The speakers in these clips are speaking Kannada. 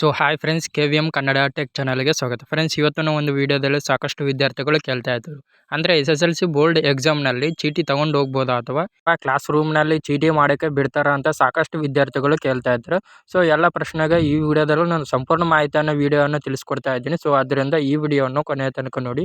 So hi friends, K V M Kannada tech ಚಾನಲ್ಗೆ ಸ್ವಾಗತ. ಫ್ರೆಂಡ್ಸ್ ಇವತ್ತಿನ ಒಂದು ವಿಡಿಯೋದಲ್ಲಿ ಸಾಕಷ್ಟು ವಿದ್ಯಾರ್ಥಿಗಳು ಕೇಳ್ತಾ ಇದ್ದರು. ಅಂದರೆ S S L C board ಎಕ್ಸಾಮ್ನಲ್ಲಿ ಚೀಟಿ ತೊಗೊಂಡು ಹೋಗ್ಬೋದಾ ಅಥವಾ ಕ್ಲಾಸ್ ರೂಮ್ನಲ್ಲಿ ಚೀಟಿ ಮಾಡೋಕ್ಕೆ ಬಿಡ್ತಾರ ಅಂತ ಸಾಕಷ್ಟು ವಿದ್ಯಾರ್ಥಿಗಳು ಕೇಳ್ತಾ ಇದ್ದರು. ಸೊ ಎಲ್ಲ ಪ್ರಶ್ನೆಗೆ ಈ ವಿಡಿಯೋದಲ್ಲೂ ನಾನು ಸಂಪೂರ್ಣ ಮಾಹಿತಿಯನ್ನು, ವಿಡಿಯೋವನ್ನು ತಿಳಿಸ್ಕೊಡ್ತಾ ಇದ್ದೀನಿ. ಸೊ ಅದರಿಂದ ಈ ವಿಡಿಯೋವನ್ನು ಕೊನೆಯ ತನಕ ನೋಡಿ.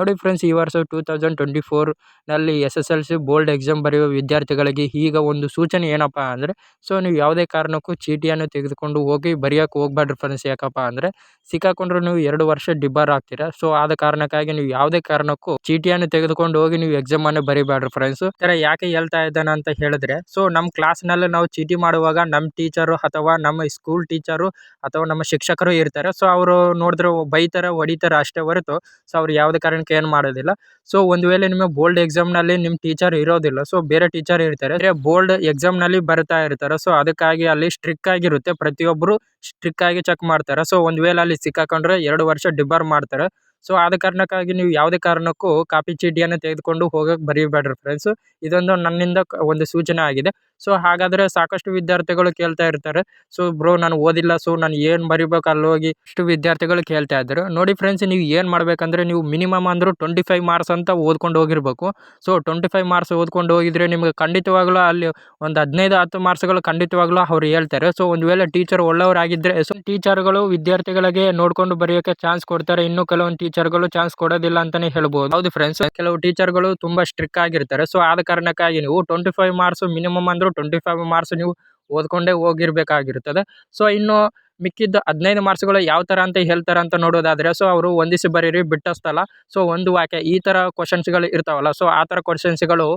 ನೋಡಿ ಫ್ರೆಂಡ್ಸ್, ಈ ವರ್ಷ two thousand twenty ಫೋರ್ನಲ್ಲಿ S S L C board exam ಬರೆಯುವ ವಿದ್ಯಾರ್ಥಿಗಳಿಗೆ ಈಗ ಒಂದು ಸೂಚನೆ ಏನಪ್ಪ ಅಂದರೆ, ಸೊ ನೀವು ಯಾವುದೇ ಕಾರಣಕ್ಕೂ ಚೀಟಿಯನ್ನು ತೆಗೆದುಕೊಂಡು ಹೋಗಿ ಬರೆಯೋಕೆ ಹೋಗ್ಬೇಡ್ರಿ ಫ್ರೆಂಡ್ಸ್ ಯಾಕಪ್ಪ ಅಂದರೆ ಸಿಕ್ಕಾಕೊಂಡ್ರೆ ನೀವು ಎರಡು ವರ್ಷ ಡಿಬ್ಬಾರ್ ಆಗ್ತೀರಾ. ಸೊ ಆದ ಕಾರಣಕ್ಕಾಗಿ ನೀವು ಯಾವುದೇ ಕಾರಣಕ್ಕೂ ಚೀಟಿಯನ್ನು ತೆಗೆದುಕೊಂಡು ಹೋಗಿ ನೀವು ಎಕ್ಸಾಮ್ ಅನ್ನು ಬರಿಬೇಡ್ರಿ ಫ್ರೆಂಡ್ಸ್ ತರ ಯಾಕೆ ಹೇಳ್ತಾ ಇದ್ದಾನೆ ಅಂತ ಹೇಳಿದ್ರೆ ಸೊ ನಮ್ಮ ಕ್ಲಾಸ್ನಲ್ಲಿ ನಾವು ಚೀಟಿ ಮಾಡುವಾಗ ನಮ್ಮ ಟೀಚರು ಅಥವಾ ನಮ್ಮ ಸ್ಕೂಲ್ ಟೀಚರು ಅಥವಾ ನಮ್ಮ ಶಿಕ್ಷಕರು ಇರ್ತಾರೆ. ಸೊ ಅವರು ನೋಡಿದ್ರೆ ಬೈತಾರೆ, ಹೊಡಿತಾರೆ ಅಷ್ಟೇ ಹೊರತು ಸೊ ಅವ್ರು ಯಾವುದೇ ಕಾರಣಕ್ಕೆ ಏನು ಮಾಡೋದಿಲ್ಲ. ಸೊ ಒಂದು ವೇಳೆ ನಿಮಗೆ ಬೋಲ್ಡ್ ಎಕ್ಸಾಮ್ ಎಕ್ಸಾಮ್ನಲ್ಲಿ ನಿಮ್ಮ ಟೀಚರ್ ಇರೋದಿಲ್ಲ ಸೊ ಬೇರೆ ಟೀಚರ್ ಇರ್ತಾರೆ. ಬೋರ್ಡ್ ಎಕ್ಸಾಮ್ನಲ್ಲಿ ಬರ್ತಾ ಇರ್ತಾರೆ. ಸೊ ಅದಕ್ಕಾಗಿ ಅಲ್ಲಿ ಸ್ಟ್ರಿಕ್ ಆಗಿರುತ್ತೆ. ಪ್ರತಿಯೊಬ್ಬರು ಸ್ಟ್ರಿಕ್ ಆಗಿ ಚೆಕ್ ಮಾಡ್ತಾರೆ. ಸೊ ಒಂದು ವೇಳೆ ಅಲ್ಲಿ ಸಿಕ್ಕಾಕೊಂಡ್ರೆ ಎರಡು ವರ್ಷ ಡಿಬಾರ್ ಮಾಡ್ತಾರೆ. ಸೊ ಆದ ಕಾರಣಕ್ಕಾಗಿ ನೀವು ಯಾವುದೇ ಕಾರಣಕ್ಕೂ ಕಾಪಿ ಚೀಟಿಯನ್ನು ತೆಗೆದುಕೊಂಡು ಹೋಗಕ್ಕೆ ಬರೀಬೇಡ್ರಿ ಫ್ರೆಂಡ್ಸ್ ಇದೊಂದು ನನ್ನಿಂದ ಒಂದು ಸೂಚನೆ ಆಗಿದೆ. ಸೊ ಹಾಗಾದರೆ ಸಾಕಷ್ಟು ವಿದ್ಯಾರ್ಥಿಗಳು ಕೇಳ್ತಾ ಇರ್ತಾರೆ. ಸೊ ಬ್ರೋ ನಾನು ಓದಿಲ್ಲ. ಸೊ ನಾನು ಏನು ಬರಿಬೇಕು ಅಲ್ಲಿ ಹೋಗಿ ಇಷ್ಟು ವಿದ್ಯಾರ್ಥಿಗಳು ಕೇಳ್ತಾ ಇದ್ದರು. ನೋಡಿ ಫ್ರೆಂಡ್ಸ್ ನೀವು ಏನು ಮಾಡಬೇಕಂದ್ರೆ ನೀವು ಮಿನಿಮಮ್ ಅಂದರೂ ಟ್ವೆಂಟಿ ಫೈವ್ ಮಾರ್ಕ್ಸ್ ಅಂತ ಓದ್ಕೊಂಡು ಹೋಗಿರಬೇಕು. ಸೊ ಟ್ವೆಂಟಿ ಫೈವ್ ಮಾರ್ಕ್ಸ್ ಓದ್ಕೊಂಡು ಹೋಗಿದ್ರೆ ನಿಮಗೆ ಖಂಡಿತವಾಗ್ಲೂ ಅಲ್ಲಿ ಒಂದು ಹದಿನೈದು, ಹತ್ತು ಮಾರ್ಕ್ಸ್ಗಳು ಖಂಡಿತವಾಗ್ಲೂ ಅವ್ರು ಹೇಳ್ತಾರೆ. ಸೊ ಒಂದು ವೇಳೆ ಟೀಚರ್ ಒಳ್ಳೆಯವರಾಗಿದ್ದರೆ ಸೊ ಟೀಚರ್ಗಳು ವಿದ್ಯಾರ್ಥಿಗಳಿಗೆ ನೋಡ್ಕೊಂಡು ಬರೆಯೋಕ್ಕೆ ಚಾನ್ಸ್ ಕೊಡ್ತಾರೆ. ಇನ್ನು ಕೆಲವೊಂದು ಟೀಚರ್ಗಳು ಚಾನ್ಸ್ ಕೊಡೋದಿಲ್ಲ ಅಂತಾನೆ ಹೇಳ್ಬೋದು. ಹೌದು ಫ್ರೆಂಡ್ಸ್ ಕೆಲವು ಟೀಚರ್ಗಳು ತುಂಬಾ ಸ್ಟ್ರಿಕ್ ಆಗಿರ್ತಾರೆ. ಸೊ ಆದ ಕಾರಣಕ್ಕಾಗಿ ನೀವು ಟ್ವೆಂಟಿ ಫೈವ್ ಮಾರ್ಕ್ಸ್ ಮಿನಿಮಮ್ ಅಂದರೂ ಟ್ವೆಂಟಿ ಫೈವ್ ಮಾರ್ಕ್ಸ್ ನೀವು ಓದ್ಕೊಂಡೇ ಹೋಗಿರ್ಬೇಕಾಗಿರ್ತದೆ ಸೊ ಇನ್ನು ಮಿಕ್ಕಿದ್ದ ಹದಿನೈದು ಮಾರ್ಕ್ಸ್ಗಳು ಯಾವ ಥರ ಅಂತ ಹೇಳ್ತಾರೆ ಅಂತ ನೋಡೋದಾದರೆ ಸೊ ಅವರು ಒಂದಿಸಿ ಬರೀರಿ ಬಿಟ್ಟಸ್ತಲ್ಲ ಸೊ ಒಂದು ವಾಕ್ಯ, ಈ ಥರ ಕ್ವಶನ್ಸ್ಗಳು ಇರ್ತಾವಲ್ಲ ಸೊ ಆ ಥರ ಕ್ವಶನ್ಸ್ಗಳು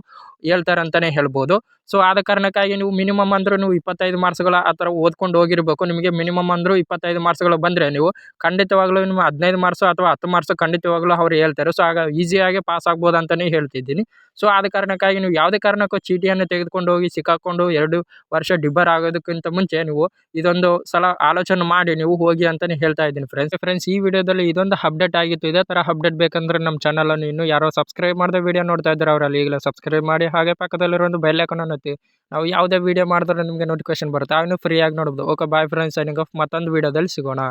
ಹೇಳ್ತಾರೆ ಅಂತಲೇ ಹೇಳ್ಬೋದು. ಸೊ ಆದ ಕಾರಣಕ್ಕಾಗಿ ನೀವು ಮಿನಿಮಮ್ ಅಂದರೂ ನೀವು ಇಪ್ಪತ್ತೈದು ಮಾರ್ಕ್ಸ್ಗಳ ಆ ಥರ ಓದ್ಕೊಂಡು ಹೋಗಿರಬೇಕು. ನಿಮಗೆ ಮಿನಿಮಮ್ ಅಂದರೂ ಇಪ್ಪತ್ತೈದು ಮಾರ್ಕ್ಸ್ಗಳು ಬಂದರೆ ನೀವು ಖಂಡಿತವಾಗ್ಲೂ ನಿಮ್ಮ ಹದಿನೈದು ಮಾರ್ಕ್ಸು ಅಥವಾ ಹತ್ತು ಮಾರ್ಕ್ಸು ಖಂಡಿತವಾಗ್ಲೂ ಅವ್ರು ಹೇಳ್ತಾರೆ. ಸೊ ಆಗ ಈಸಿಯಾಗಿ ಪಾಸ್ ಆಗ್ಬೋದು ಅಂತಲೇ ಹೇಳ್ತಿದ್ದೀನಿ. ಸೊ ಆದ ಕಾರಣಕ್ಕಾಗಿ ನೀವು ಯಾವುದೇ ಕಾರಣಕ್ಕೂ ಚೀಟಿಯನ್ನು ತೆಗೆದುಕೊಂಡು ಹೋಗಿ ಸಿಕ್ಕಾಕೊಂಡು ಎರಡು ವರ್ಷ ಡಿಬ್ಬರ್ ಆಗೋದಕ್ಕಿಂತ ಮುಂಚೆ ನೀವು ಇದೊಂದು ಸಲ ಆಲೋಚನೆ ಮಾಡಿ ನೀವು ಹೋಗಿ ಅಂತಲೇ ಹೇಳ್ತಾ ಇದ್ದೀನಿ ಫ್ರೆಂಡ್ಸ್ ಫ್ರೆಂಡ್ಸ್ ಈ ವಿಡಿಯೋದಲ್ಲಿ ಇದೊಂದು ಅಪ್ಡೇಟ್ ಆಗಿತ್ತು. ಇದೇ ಥರ ಅಪ್ಡೇಟ್ ಬೇಕಂದ್ರೆ ನಮ್ಮ ಚಾನಲನ್ನು ಇನ್ನೂ ಯಾರೋ ಸಬ್ಸ್ಕ್ರೈಬ್ ಮಾಡಿದ ವಿಡಿಯೋ ನೋಡ್ತಾ ಇದ್ದಾರೆ, ಅವರಲ್ಲಿ ಈಗಲೇ ಸಬ್ಸ್ಕ್ರೈಬ್ ಮಾಡಿ. ಹಾಗೆ ಪಕ್ಕದಲ್ಲಿರೋ ಒಂದು ಬೆಲ್ ಒತ್ತಿ ನಾವು ಯಾವುದೇ ವೀಡಿಯೋ ಮಾಡಿದ್ರೆ ನಿಮಗೆ ನೋಟಿಫಿಕೇಶನ್ ಬರುತ್ತೆ. ಅವನು ಫ್ರೀಯಾಗಿ ನೋಡ್ಬೋದು. Okay bye friends signing off ಮತ್ತೊಂದು ವಿಡಿಯೋದಲ್ಲಿ ಸಿಗೋಣ.